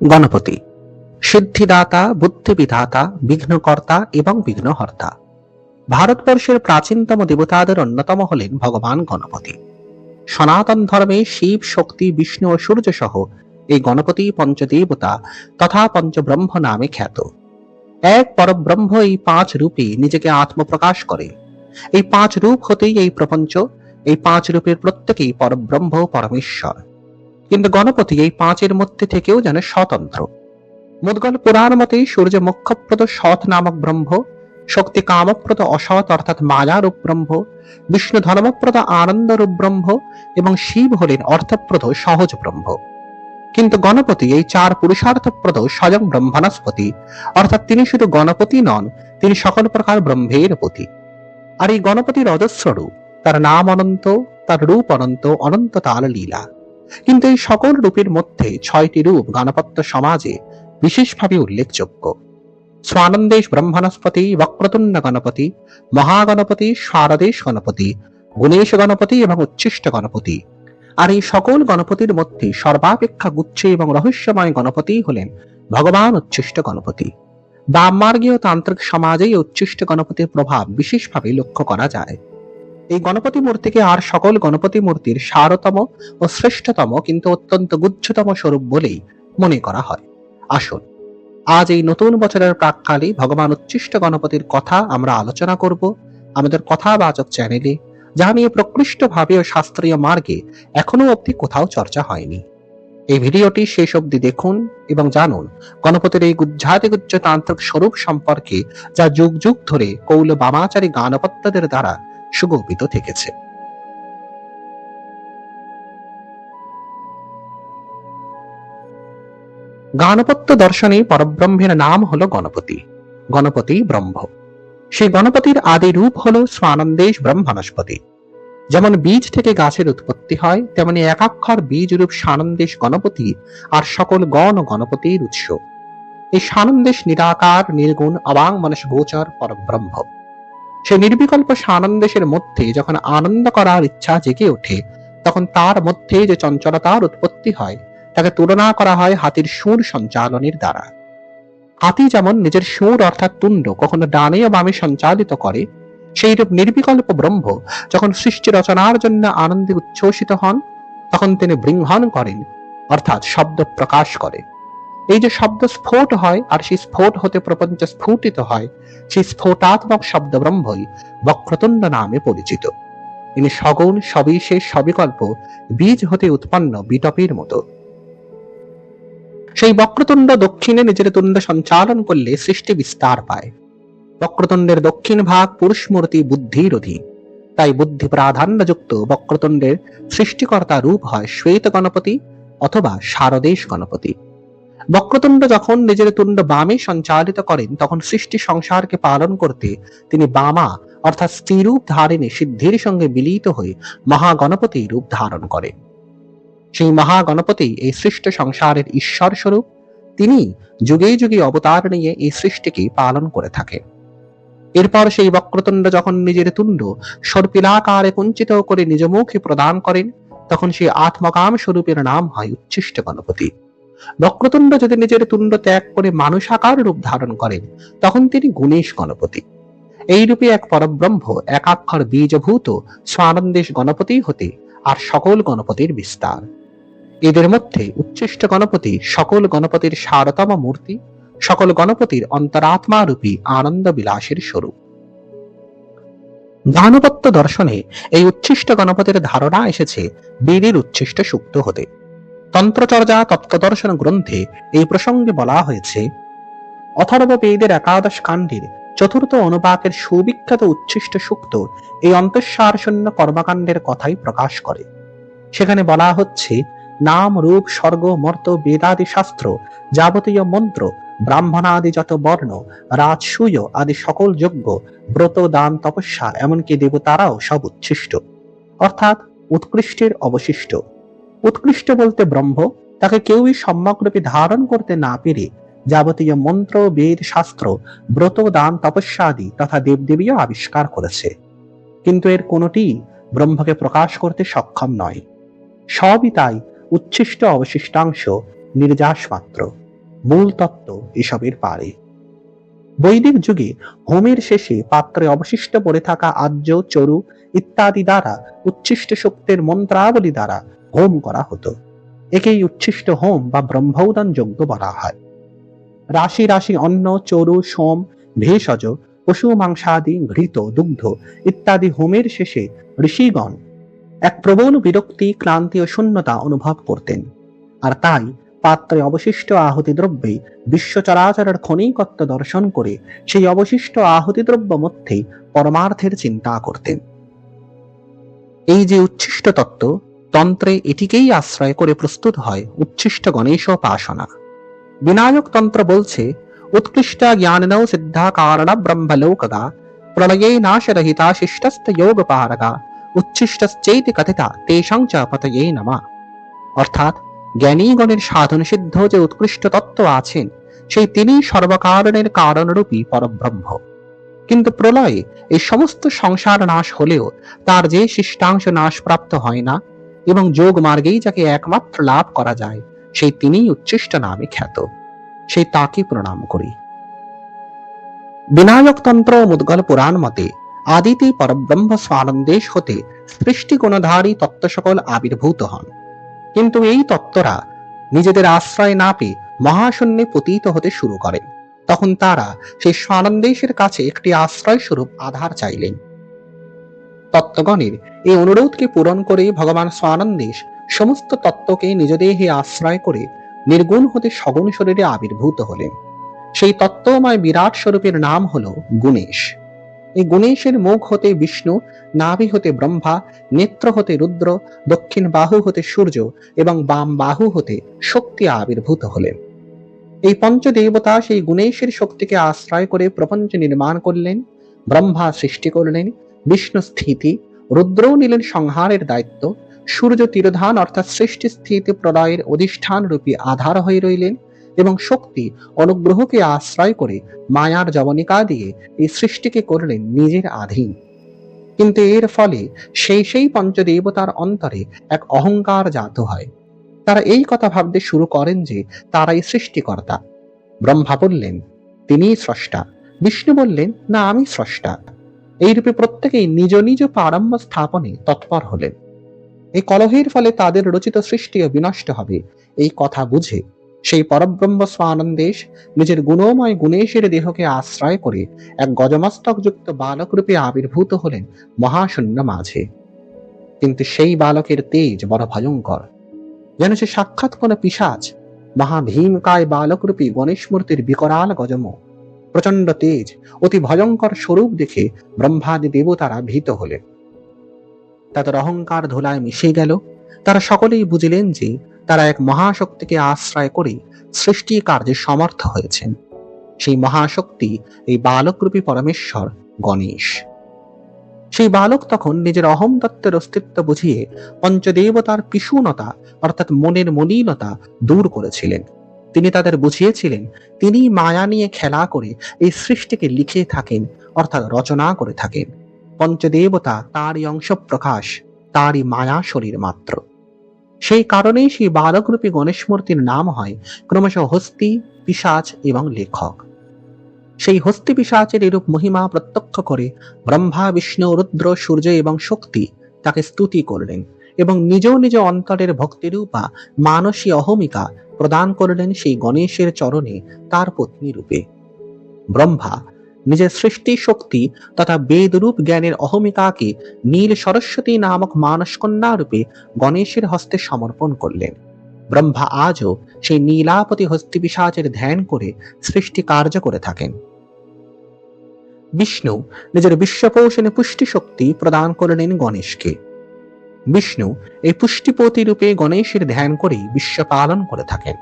গণপতি। সিদ্ধিদাতা, বুদ্ধিবিধাতা, বিঘ্নকর্তা এবং বিঘ্নহর্তা। ভারতবর্ষের প্রাচীনতম দেবতাদের অন্যতম হলেন ভগবান গণপতি। সনাতন ধর্মে শিব, শক্তি, বিষ্ণু ও সূর্য সহ এই গণপতি পঞ্চদেবতা তথা পঞ্চব্রহ্ম নামে খ্যাত। এক পরব্রহ্ম এই পাঁচ রূপে নিজেকে আত্মপ্রকাশ করে। এই পাঁচ রূপ হতেই এই প্রপঞ্চ, এই পাঁচ রূপের প্রত্যেকেই পরব্রহ্ম পরমেশ্বর। কিন্তু গণপতি এই পাঁচের মধ্যে থেকেও যেন স্বতন্ত্র। মুদগল পুরাণ মতে সূর্য মুখ্যপ্রদ সৎ নামক ব্রহ্ম, শক্তি কামপ্রদ অসৎ অর্থাৎ মায়ারূপ ব্রহ্ম, বিষ্ণু ধর্মপ্রদ আনন্দরূপ ব্রহ্ম এবং শিব হলেন অর্থপ্রদ সহজ ব্রহ্ম। কিন্তু গণপতি এই চার পুরুষার্থপ্রদ স্বয়ং ব্রহ্মণস্পতি, অর্থাৎ তিনি শুধু গণপতি নন, তিনি সকল প্রকার ব্রহ্মের পতি। আর এই গণপতির অজস্র রূপ তার নাম অনন্ত, তার রূপ অনন্ত অনন্ত তাল লীলা। কিন্তু এই সকল রূপের মধ্যে ছয়টি রূপ গণপত্য সমাজে বিশেষভাবে উল্লেখযোগ্য। স্বানন্দেশ ব্রহ্মণস্পতি, বক্রতুণ্ড গণপতি, মহাগণপতি, শারদেশ গণপতি, গুণেশ গণপতি এবং উচ্ছিষ্ট গণপতি। আর এই সকল গণপতির মধ্যে সর্বাপেক্ষা গুচ্ছে এবং রহস্যময় গণপতি হলেন ভগবান উচ্ছিষ্ট গণপতি। বামমার্গীয় তান্ত্রিক সমাজে এই উচ্ছিষ্ট গণপতির প্রভাব বিশেষভাবে লক্ষ্য করা যায়। এই গণপতি মূর্তিকে আর সকল গণপতি মূর্তির সারতম ও শ্রেষ্ঠতম কিন্তু অত্যন্ত গুচ্ছতম স্বরূপ বলেই মনে করা হয়। আসুন, আজ এই নতুন বছরের প্রাককালে ভগবান উচ্ছিষ্ট গণপতির কথা আমরা আলোচনা করব আমাদের কথাবাচক চ্যানেলে, যা নিয়ে প্রকৃষ্টভাবে ও শাস্ত্রীয় মার্গে এখনও অবধি কোথাও চর্চা হয়নি। এই ভিডিওটি শেষ অবধি দেখুন এবং জানুন, গণপতির এই গুজ্জাতিগুজ্জ তান্ত্রিক স্বরূপ সম্পর্কে যা যুগ যুগ ধরে কৌল বামাচারী গানপত্যদের দ্বারা সুগোপিত থেকেছে। গানপত্য দর্শনে পরব্রহ্মের নাম হলো গণপতি। গণপতি ব্রহ্ম। সেই গণপতির আদি রূপ হলো স্বানন্দেশ ব্রহ্মণস্পতি যেমন বীজ থেকে গাছের উৎপত্তি হয়, তেমনি একাক্ষর বীজ রূপ সানন্দেশ গণপতি আর সকল গণ গণপতির উৎস। এই সানন্দেশ নিরাকার, নির্গুণ, অবাং মানুষ গোচর পরব্রহ্ম। সে নির্বিকল্প সানন্দেশের মধ্যে যখন আনন্দ করার ইচ্ছা জেগে ওঠে, তখন তার মধ্যে যে চঞ্চলতার উৎপত্তি হয়, তাকে তুলনা করা হয় হাতির সুর সঞ্চালনের দ্বারা। হাতি যেমন নিজের সুর অর্থাৎ তুণ্ড কখনো ডানে ও বামে সঞ্চালিত করে, সেইরূপ নির্বিকল্প ব্রহ্ম যখন সৃষ্টি রচনার জন্য আনন্দে উচ্ছ্বসিত হন, তখন তিনি বৃংহন করেন, অর্থাৎ শব্দ প্রকাশ করে। এই যে শব্দ স্ফোট হয়, আর সেই স্ফোট হতে প্রপঞ্চ স্ফুটিত হয়, সেই স্ফোটাত্মক শব্দ ব্রহ্মই বক্রতুণ্ড নামে পরিচিত। ইনি সগুণ, সবিশেষ, সবিকল্প, বীজ হতে উৎপন্ন, বিটপের মতো। সেই বক্রতুণ্ড দক্ষিণে নিজের তুণ্ড সঞ্চালন করলে সৃষ্টি বিস্তার পায়। বক্রতুণ্ডের দক্ষিণ ভাগ পুরুষ মূর্তি বুদ্ধির অধীন। তাই বুদ্ধি প্রাধান্যযুক্ত বক্রতুণ্ডের সৃষ্টিকর্তা রূপ হয় শ্বেত গণপতি অথবা শারদেশ গণপতি। বক্রতুণ্ড যখন নিজের তুণ্ড বামে সঞ্চালিত করেন, তখন সৃষ্টি সংসারকে পালন করতে তিনি বামা, অর্থাৎ স্ত্রীরূপ ধারণে সিদ্ধির সঙ্গে মিলিত হয়ে মহাগণপতি রূপ ধারণ করেন সেই মহাগণপতি এই সৃষ্ট সংসারের ঈশ্বর স্বরূপ তিনি যুগে যুগে অবতার নিয়ে এই সৃষ্টিকে পালন করে থাকেন। এরপর সেই বক্রতুণ্ড যখন নিজের তুণ্ড সর্পিলাকারে কুঞ্চিত করে নিজ মুখে প্রদান করেন, তখন সেই আত্মকাম স্বরূপের নাম হয় উচ্ছিষ্ট গণপতি। বক্রতুণ্ড যদি নিজের তুণ্ড ত্যাগ করে মানুষাকার রূপ ধারণ করেন তখন তিনি গুণেশ গণপতি। এই রূপে এক পরব্রহ্ম, একাক্ষর বীজভূত, স্বানন্দেশ গণপতি হতে আর সকল গণপতির বিস্তার। এদের মধ্যে উচ্ছিষ্ট গণপতি সকল গণপতির সারতম মূর্তি, সকল গণপতির অন্তরাত্মা রূপী আনন্দ বিলাসের স্বরূপ। গানপত্য দর্শনে এই উচ্ছিষ্ট গণপতির ধারণা এসেছে বীরের উচ্ছিষ্ট সুক্ত হতে। তন্ত্রচর্যা তত্ত্বদর্শন গ্রন্থে এই প্রসঙ্গে বলা হয়েছে, অথর্ব বেদের একাদশ কাণ্ডের চতুর্থ অনুবাকের সুবিখ্যাত উচ্ছিষ্ট সুক্ত এই অন্তঃসার শূন্য কর্মকাণ্ডের কথাই প্রকাশ করে। সেখানে বলা হচ্ছে, নাম, রূপ, স্বর্গ, মর্ত, বেদাদি শাস্ত্র, যাবতীয় মন্ত্র, ব্রাহ্মণাদি যত বর্ণ রাজসূয় আদি সকল যজ্ঞ, ব্রত, দান, তপস্যা, এমনকি দেবতারাও সব উচ্ছিষ্ট। অর্থাৎ উৎকৃষ্টের অবশিষ্ট। উৎকৃষ্ট বলতে ব্রহ্ম, তাকে কেউই সম্যকরূপে ধারণ করতে না পেরে যাবতীয় মন্ত্র, বেদ, শাস্ত্র, ব্রত, দান তপস্যা আদি তথা দেবদেবীও আবিষ্কার করেছে। কিন্তু এর কোনটি ব্রহ্মকে প্রকাশ করতে সক্ষম নয়। সবই তাই উচ্ছিষ্ট অবশিষ্টাংশ, নির্যাস মাত্র, মূল তত্ত্ব এসবের পারে। বৈদিক যুগে হোমের শেষে পাত্রে অবশিষ্ট পড়ে থাকা আর্য, চরু ইত্যাদি দ্বারা উচ্ছিষ্ট শক্তির মন্ত্রাবলী দ্বারা হোম করা হতো। একেই উচ্ছিষ্ট হোম বা ব্রহ্মৌদান যজ্ঞ বলা হয়। রাশি রাশি অন্ন, চরু, সোম, ভেষজ, পশু, মাংসাদি, ঘৃত, দুগ্ধ ইত্যাদি হোমের শেষে ঋষিগণ এক প্রবল বিরক্তি, ক্লান্তি ও শূন্যতা অনুভব করতেন। আর তাই পাত্রে অবশিষ্ট আহুতি দ্রব্যে বিশ্ব চরাচরের ক্ষণিকত্ব দর্শন করে সেই অবশিষ্ট আহুতি দ্রব্য মধ্যে পরমার্থের চিন্তা করতেন। এই যে উচ্ছিষ্ট তত্ত্ব তন্ত্রে এটিকেই আশ্রয় করে প্রস্তুত হয় উচ্ছিষ্ট গণেশ উপাসনা। বিনায়ক তন্ত্র বলছে, উৎকৃষ্ট জ্ঞাননৌ সিদ্ধা কারণ ব্রহ্মলোকগা, প্রলয়ে নাশরহিতা শিষ্টস্ত যোগ পারগা উচ্ছিষ্টশ্চৈতি কথিতা তেষাং চ পতয়ে নমা। অর্থাৎ জ্ঞানীগণের সাধন সিদ্ধ যে উৎকৃষ্ট তত্ত্ব আছেন, সেই তিনি সর্বকারণের কারণরূপী পরব্রহ্ম। কিন্তু প্রলয়ে এই সমস্ত সংসার নাশ হলেও তার যে শিষ্টাংশ নাশ প্রাপ্ত হয় না এবং যোগ মার্গেই যাকে একমাত্র লাভ করা যায় সেই তিনিই উচ্ছিষ্ট নামে খ্যাত। সেই তাকে প্রণাম করি। বিনায়ক তন্ত্র মুদ্গল পুরাণ মতে, আদিতে পরব্রহ্ম স্বানন্দেশ হতে সৃষ্টি গুণধারী তত্ত্ব সকল আবির্ভূত হন। কিন্তু এই তত্ত্বরা নিজেদের আশ্রয় না পেয়ে মহাশূন্যে পতিত হতে শুরু করেন। তখন তারা সেই স্বানন্দেশের কাছে একটি আশ্রয় স্বরূপ আধার চাইলেন। তত্ত্বগণের এই অনুরোধকে পূরণ করে ভগবান স্বানন্দেশ সমস্ত তত্ত্বকে নিজ দেহে আশ্রয় করে নির্গুণ হতে সগুণ শরীরে আবির্ভূত হলেন। সেই তত্ত্বময় বিরাট স্বরূপের নাম হল গুণেশ। এই গুণেশের মুখ হতে বিষ্ণু, নাভি হতে ব্রহ্মা, নেত্র হতে রুদ্র, দক্ষিণ বাহু হতে সূর্য এবং বাম বাহু হতে শক্তি আবির্ভূত হলেন। এই পঞ্চদেবতা সেই গুণেশের শক্তিকে আশ্রয় করে প্রপঞ্চ নির্মাণ করলেন, ব্রহ্মা সৃষ্টি করলেন বিষ্ণু স্থিতি, রুদ্রও নিলেন সংহারের দায়িত্ব, সূর্য তীরধান অর্থাৎ সৃষ্টি স্থিতি প্রলয়ের অধিষ্ঠান রূপী আধার হয়ে রইলেন এবং শক্তি অনুগ্রহকে আশ্রয় করে মায়ার জবনিকা দিয়ে এই সৃষ্টিকে করলেন নিজের আধীন। কিন্তু এর ফলে সেই সেই পঞ্চদেবতার অন্তরে এক অহংকার জাত হয়। তারা এই কথা ভাবতে শুরু করেন যে তারাই সৃষ্টিকর্তা। ব্রহ্মা বললেন, তিনিই স্রষ্টা। বিষ্ণু বললেন, না, আমি স্রষ্টা। এইরূপে প্রত্যেকেই নিজ নিজ প্রারম্ভ স্থাপনে তৎপর হলেন। এই কলহের ফলে তাদের রচিত সৃষ্টিও বিনষ্ট হবে, এই কথা বুঝে সেই পরব্রহ্ম স্বানন্দেশ নিজের গুণময় গুণেশের দেহকে আশ্রয় করে এক গজমস্তক যুক্ত বালক রূপে আবির্ভূত হলেন মহাশূন্য মাঝে। কিন্তু সেই বালকের তেজ বড় ভয়ঙ্কর। যেন সে সাক্ষাৎ কোন পিসাজ মহাভীমকায় বালকরূপী গণেশ মূর্তির বিকরাল গজম প্রচণ্ড তেজ, অতি ভয়ঙ্কর স্বরূপ দেখে ব্রহ্মাদি দেবতারা ভীত হলেন তাদের অহংকার ধুলায় মিশে গেল। তারা সকলেই বুঝলেন যে তারা এক মহাশক্তিকে আশ্রয় করে সৃষ্টি কার্যে সমর্থ হয়েছেন। সেই মহাশক্তি এই বালকরূপী পরমেশ্বর গণেশ। সেই বালক তখন নিজের অহম তত্ত্বের অস্তিত্ব বুঝিয়ে পঞ্চদেবতার পিসুনতা অর্থাৎ মনের মলিনতা দূর করেছিলেন। তিনি তাদের বুঝিয়েছিলেন তিনি মায়া নিয়ে খেলা করে এই সৃষ্টিকে লিখে থাকেন, অর্থাৎ রচনা করে থাকেন। পঞ্চদেবতা তারই অংশ প্রকাশ তারই মায়া শরীর মাত্র। সেই কারণেই সেই বালকরূপী গণেশ মূর্তির নাম হয় ক্রমশ হস্তি পিসাচ এবং লেখক। সেই হস্তি পিসাচের এরূপ মহিমা প্রত্যক্ষ করে ব্রহ্মা, বিষ্ণু, রুদ্র, সূর্য এবং শক্তি তাকে স্তুতি করলেন এবং নিজ নিজ অন্তরের ভক্তিরূপা মানসী অহমিকা প্রদান করলেন সেই গণেশের চরণে তার পত্নী রূপে। ব্রহ্মা নিজের সৃষ্টি শক্তি তথা বেদরূপ জ্ঞানের অহমিকাকে নীল সরস্বতী নামক মানসকন্যা রূপে গণেশের হস্তে সমর্পণ করলেন। ব্রহ্মা আজও সেই নীলাপতি হস্তি পিসাচের ধ্যান করে সৃষ্টি কার্য করে থাকেন। বিষ্ণু নিজের বিশ্বপোষণে পুষ্টি শক্তি প্রদান করলেন গণেশকে। বিষ্ণু এই পুষ্টিপতি রূপে গণেশের ধ্যান করেই বিশ্ব পালন করে থাকেন।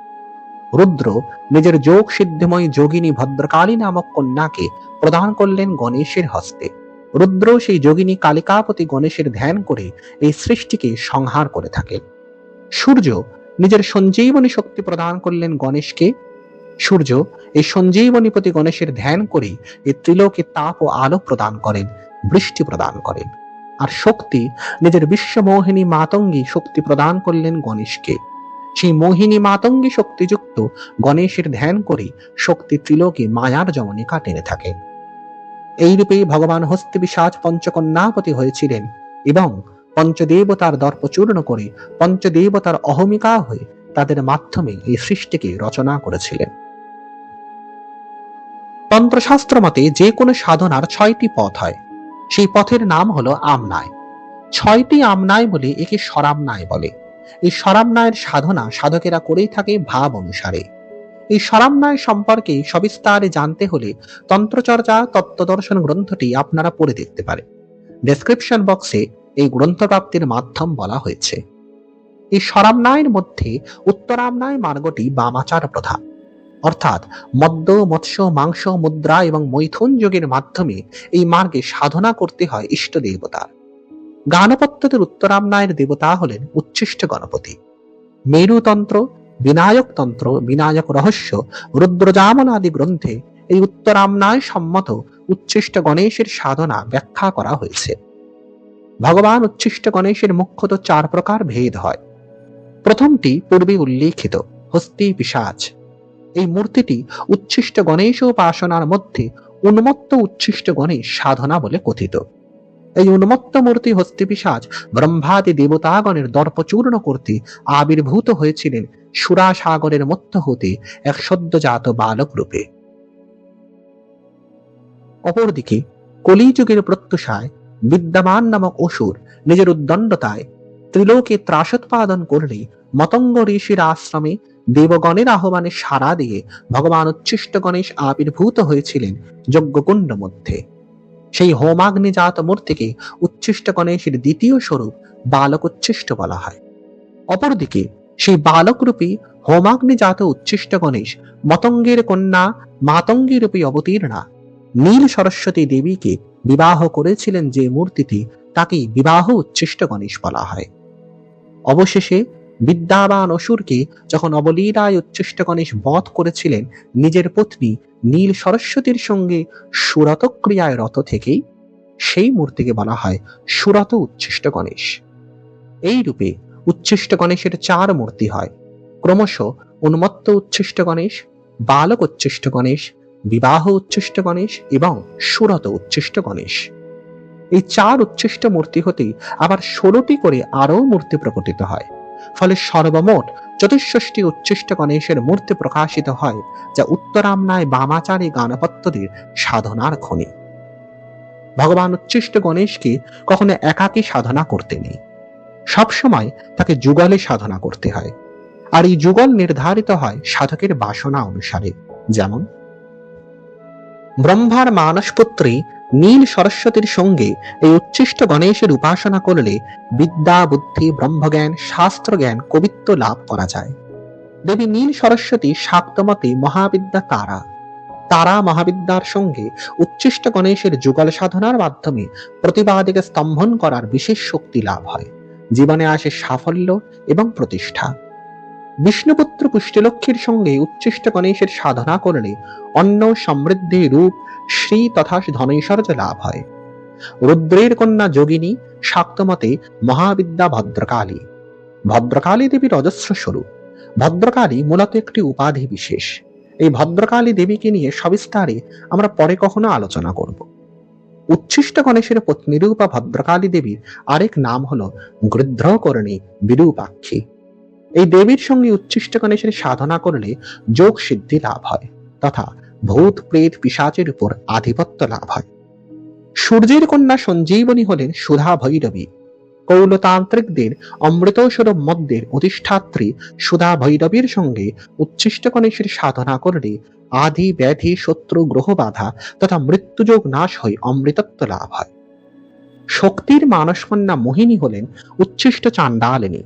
রুদ্র নিজের যোগ সিদ্ধময় যোগিনী ভদ্রকালী নামক কন্যাকে প্রদান করলেন গণেশের হস্তে। রুদ্র সেই যোগিনী কালিকাপতি গণেশের ধ্যান করে এই সৃষ্টিকে সংহার করে থাকেন সূর্য নিজের সঞ্জীবনী শক্তি প্রদান করলেন গণেশকে। সূর্য এই সঞ্জীবনীপতি গণেশের ধ্যান করে এই ত্রিলোকে তাপ ও আলো প্রদান করেন, বৃষ্টি প্রদান করেন। আর শক্তি নিজের বিশ্বমোহিনী মাতঙ্গী শক্তি প্রদান করলেন গণেশকে। সেই মোহিনী মাতঙ্গী শক্তিযুক্ত গণেশের ধ্যান করে শক্তি ত্রিলোকে মায়ার জমনিকা টেনে থাকেন এইরূপে ভগবান হস্তি বিশাচ পঞ্চকন্যাপতি হয়েছিলেন এবং পঞ্চদেবতার দর্প চূর্ণ করে পঞ্চদেবতার অহমিকা হয়ে তাদের মাধ্যমে এই সৃষ্টিকে রচনা করেছিলেন। তন্ত্রশাস্ত্র মতে যে কোনো সাধনার ছয়টি পথ হয়। সেই পথের নাম হলো আমনায় ছয়টি আমনায় বলে একে সরামনায় বলে। এই সরামনায়ের সাধনা সাধকেরা করেই থাকে ভাব অনুসারে। এই সরামনায় সম্পর্কে সবিস্তারে জানতে হলে তন্ত্রচর্চা তত্ত্বদর্শন গ্রন্থটি আপনারা পড়ে দেখতে পারেন ডেসক্রিপশন বক্সে এই গ্রন্থ প্রাপ্তির মাধ্যম বলা হয়েছে। এই সরামনায়ের মধ্যে উত্তরামনায় মার্গটি বামাচার প্রধান। অর্থাৎ মদ্য, মৎস্য, মাংস, মুদ্রা এবং মৈথুন যোগের মাধ্যমে এই মার্গে সাধনা করতে হয় ইষ্ট দেবতার গানপত্যদের উত্তরামনায়ের দেবতা হলেন উচ্ছিষ্ট গণপতি। মেরুতন্ত্র, বিনায়ক তন্ত্র, বিনায়ক রহস্য রুদ্রজামন আদি গ্রন্থে এই উত্তরামনায় সম্মত উচ্ছিষ্ট গণেশের সাধনা ব্যাখ্যা করা হয়েছে। ভগবান উচ্ছিষ্ট গণেশের মুখ্যত চার প্রকার ভেদ হয়। প্রথমটি পূর্বে উল্লেখিত, হস্তি পিসাচ এই মূর্তিটি উচ্ছিষ্ট গণেশ উপাসনার মধ্যে উন্মত্ত উচ্ছিষ্ট গণেশ সাধনা বলে কথিত। এই উন্মত্ত মূর্তি হস্তিপিসাজ ব্রহ্মাদি দেবতাগণের দর্পচূর্ণ করতে আবির্ভূত হয়েছিলেন সুরাসাগরের মধ্য হতে এক সদ্যজাত বালক রূপে। অপরদিকে কলিযুগের প্রত্যুষায় বিদ্যমান নামক অসুর নিজের উদ্দণ্ডতায় ত্রিলোকে ত্রাসোৎপাদন করলে মতঙ্গ ঋষির আশ্রমে দেবগণের আহ্বানে সাড়া দিয়ে ভগবান উচ্ছিষ্ট গণেশ আবির্ভূত হয়েছিলেন যজ্ঞকুণ্ড মধ্যে। সেই হোমাগ্নিজাত মূর্তিকে উচ্ছিষ্ট গণেশের দ্বিতীয় স্বরূপ বালক উচ্ছিষ্ট বলা হয়। অপরদিকে সেই বালকরূপী হোমাগ্নিজাত উচ্ছিষ্ট গণেশ মতঙ্গের কন্যা মাতঙ্গী রূপী অবতীর্ণা নীল সরস্বতী দেবীকে বিবাহ করেছিলেন যে মূর্তিটি তাকেই বিবাহ উচ্ছিষ্ট গণেশ বলা হয়। অবশেষে বিদ্যাবান অসুরকে যখন অবলীলায় উচ্ছিষ্ট গণেশ বধ করেছিলেন, নিজের পত্নী নীল সরস্বতীর সঙ্গে সুরত ক্রিয়ায় রত থেকেই সেই মূর্তিকে বলা হয় সুরত উচ্ছিষ্ট গণেশ। এই রূপে উচ্ছিষ্ট গণেশের চার মূর্তি হয়। ক্রমশ উন্মত্ত উচ্ছিষ্ট গণেশ, বালক উচ্ছিষ্ট গণেশ, বিবাহ উচ্ছিষ্ট গণেশ এবং সুরত উচ্ছিষ্ট গণেশ। এই চার উচ্ছিষ্ট মূর্তি হতেই আবার ষোলোটি করে আরও মূর্তি প্রকটিত হয়। ফলে সর্বমোট চতুষ্ষষ্টি উচ্ছিষ্ট গণেশের মূর্তি প্রকাশিত হয়, যা উত্তরামনায় বামাচারী গানপত্যদের সাধনার খনি। ভগবান উচ্ছিষ্ট গণেশকে কখনো একাকী সাধনা করতে নেই। সবসময় তাকে যুগলে সাধনা করতে হয়। আর এই যুগল নির্ধারিত হয় সাধকের বাসনা অনুসারে। যেমন, ব্রহ্মার মানসপুত্রী নীল সরস্বতীর সঙ্গে এই উচ্ছিষ্ট গণেশের উপাসনা করলে বিদ্যা, বুদ্ধি, ব্রহ্মজ্ঞান শাস্ত্র জ্ঞান কবিত্ব লাভ করা যায়। দেবী নীল সরস্বতী শাক্তমতে মহাবিদ্যা তারা তারা মহাবিদ্যার সঙ্গে উচ্ছিষ্ট গণেশের যুগল সাধনার মাধ্যমে প্রতিবাদীকে স্তম্ভন করার বিশেষ শক্তি লাভ হয়। জীবনে আসে সাফল্য এবং প্রতিষ্ঠা। বিষ্ণুপুত্র পুষ্টিলক্ষ্মীর সঙ্গে উচ্ছিষ্ট গণেশের সাধনা করলে অন্ন সমৃদ্ধি, রূপ শ্রী তথা ধনৈশ্বর্য লাভ হয়। রুদ্রের কন্যা যোগিনী শাক্তমতে মহাবিদ্যা ভদ্রকালী। ভদ্রকালী দেবীর অজস্র স্বরূপ। ভদ্রকালী মূলত একটি উপাধি বিশেষ। এই ভদ্রকালী দেবীকে নিয়ে সবিস্তারে আমরা পরে কখনো আলোচনা করব। উচ্ছিষ্ট গণেশের পত্নীরূপা ভদ্রকালী দেবীর আরেক নাম হল গৃধ্রকর্ণী বিরূপাক্ষী। এই দেবীর সঙ্গে উচ্ছিষ্ট গণেশের সাধনা করলে যোগ সিদ্ধি লাভ হয়। তথা ভূত প্রেত পিসাচের উপর আধিপত্য লাভ হয়। সূর্যের কন্যা সঞ্জীবনী হলেন সুধা ভৈরবী। কৌলতান্ত্রিকদের অমৃতস্বরূপ মধ্যের অধিষ্ঠাত্রী সুধা ভৈরবীর সঙ্গে উচ্ছিষ্ট গণেশের সাধনা করলে আদি ব্যাধি শত্রু গ্রহ বাধা তথা মৃত্যুযোগ নাশ হয়ে অমৃতত্ব লাভ হয়। শক্তির মানসকন্যা মোহিনী হলেন উচ্ছিষ্ট চাণ্ডালিনী।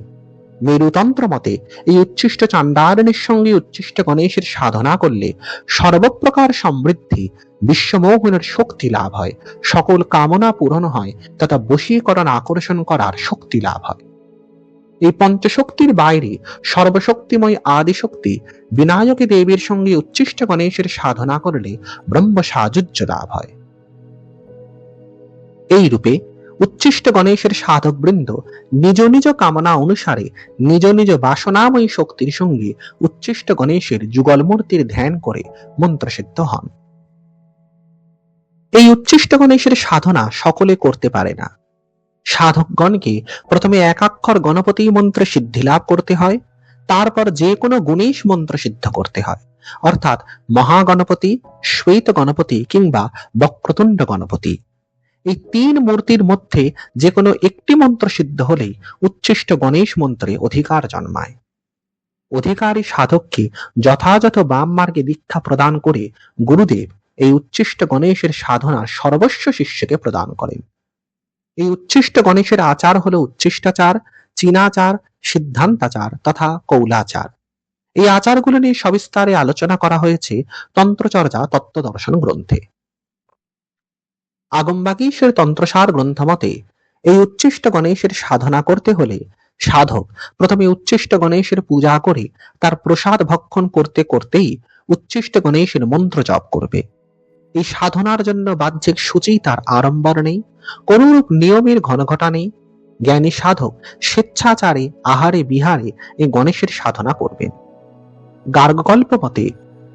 মেরুতন্ত্র মতে এই উচ্ছিষ্ট চাণ্ডালিনীর সঙ্গে উচ্ছিষ্ট গণেশের সাধনা করলে সর্বপ্রকার সমৃদ্ধি, বিশ্বমোহনের শক্তি লাভ হয়, সকল কামনা পূরণ হয়, তথা বশীকরণ আকর্ষণ করার শক্তি লাভ হয়। এই পঞ্চশক্তির বাইরে সর্বশক্তিময় আদিশক্তি বিনায়কী দেবীর সঙ্গে উচ্ছিষ্ট গণেশের সাধনা করলে ব্রহ্ম সাজুজ্য লাভ হয়। এই রূপে উচ্ছিষ্ট গণেশের সাধক বৃন্দ নিজ নিজ কামনা অনুসারে, নিজ নিজ বাসনাময়ী শক্তির সঙ্গে উচ্ছিষ্ট গণেশের যুগল মূর্তির ধ্যান করে মন্ত্রসিদ্ধ হন। এই উচ্ছিষ্ট গণেশের সাধনা সকলে করতে পারে না। সাধকগণকে প্রথমে একাক্ষর গণপতি মন্ত্র সিদ্ধি লাভ করতে হয়, তারপর যে কোনো গুণেশ মন্ত্র সিদ্ধ করতে হয়। অর্থাৎ মহাগণপতি, শ্বেত গণপতি কিংবা বক্রতুণ্ড গণপতি। এই তিন মূর্তির মধ্যে যে কোনো একটি মন্ত্র সিদ্ধ হলেই উচ্ছিষ্ট গণেশ মন্ত্রে অধিকার জন্মায়। অধিকারী সাধককে যথাযথ বাম মার্গে দীক্ষা প্রদান করে গুরুদেব এই উচ্ছিষ্ট গণেশের সাধনা সর্বস্ব শিষ্যকে প্রদান করেন। এই উচ্ছিষ্ট গণেশের আচার হলো উচ্ছিষ্টাচার, চীনাচার, সিদ্ধান্তাচার তথা কৌলাচার। এই আচারগুলো নিয়ে সবিস্তারে আলোচনা করা হয়েছে তন্ত্রচর্যা তত্ত্ব দর্শন গ্রন্থে। আগমবাগীশের তন্ত্রসার গ্রন্থমতে, এই উচ্ছিষ্ট গণেশের সাধনা করতে হলে সাধক প্রথমে উচ্ছিষ্ট গণেশের পূজা করে, তার প্রসাদ ভক্ষণ করতে করতেই উচ্ছিষ্ট গণেশের মন্ত্র জপ করবে। এই সাধনার জন্য বাহ্যিক সূচি তার আড়ম্বর নেই, কোনরূপ নিয়মের ঘনঘটা নেই। জ্ঞানী সাধক স্বেচ্ছাচারে, আহারে, বিহারে এই গণেশের সাধনা করবেন গার্গকল্প মতে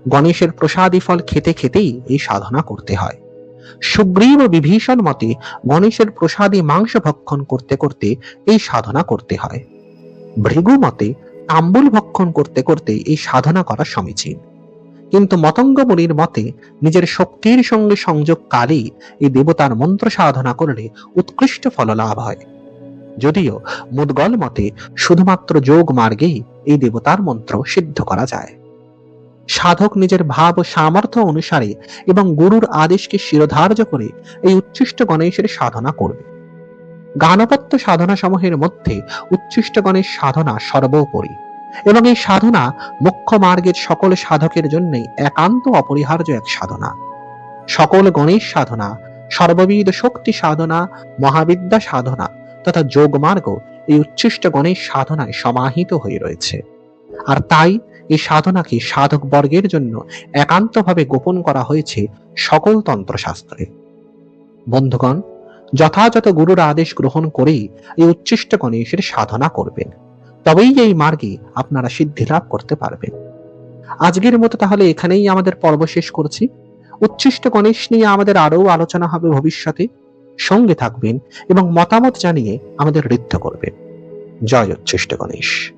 গণেশের প্রসাদী ফল খেতে খেতেই এই সাধনা করতে হয়। সুগ্রীব বিভীষণ মতে গণেশের প্রসাদী মাংস ভক্ষণ করতে করতে এই সাধনা করতে হয়। ভৃগু মতে তাম্বুল ভক্ষণ করতে করতে এই সাধনা করা সমীচীন। কিন্তু মতঙ্গ মুনির মতে নিজের শক্তির সঙ্গে সংযোগ কালেই এই দেবতার মন্ত্র সাধনা করলে উৎকৃষ্ট ফল লাভ হয়। যদিও মুদগল মতে শুধুমাত্র যোগ মার্গেই এই দেবতার মন্ত্র সিদ্ধ করা যায়। সাধক নিজের ভাব ও সামর্থ্য অনুসারে এবং গুরুর আদেশকে শিরোধার্য করে এই উচ্ছিষ্ট গণেশের সাধনা করবে। গানপত্য সাধনা সমূহের মধ্যে উচ্ছিষ্ট গণেশ সাধনা সর্বোপরি এবং এই সাধনা মুখ্য মার্গের সকল সাধকের জন্যই একান্ত অপরিহার্য এক সাধনা। সকল গণেশ সাধনা, সর্ববিধ শক্তি সাধনা, মহাবিদ্যা সাধনা তথা যোগ মার্গ এই উচ্ছিষ্ট গণেশ সাধনায় সমাহিত হয়ে রয়েছে। আর তাই সাধনাকে সাধক বর্গের জন্য একান্তভাবে গোপন করা হয়েছে সকল তন্ত্রশাস্ত্রে। বন্ধুগণ, যথাযথ গুরুর আদেশ গ্রহণ করেই এই উচ্ছিষ্ট গণেশের সাধনা করবেন। তবেই এই মার্গে আপনারা সিদ্ধি লাভ করতে পারবেন। আজকের মতো তাহলে এখানেই আমাদের পর্ব শেষ করছি। উচ্ছিষ্ট গণেশ নিয়ে আমাদের আরও আলোচনা হবে ভবিষ্যতে। সঙ্গে থাকবেন এবং মতামত জানিয়ে আমাদের ঋদ্ধ করবেন। জয় উচ্ছিষ্ট গণেশ।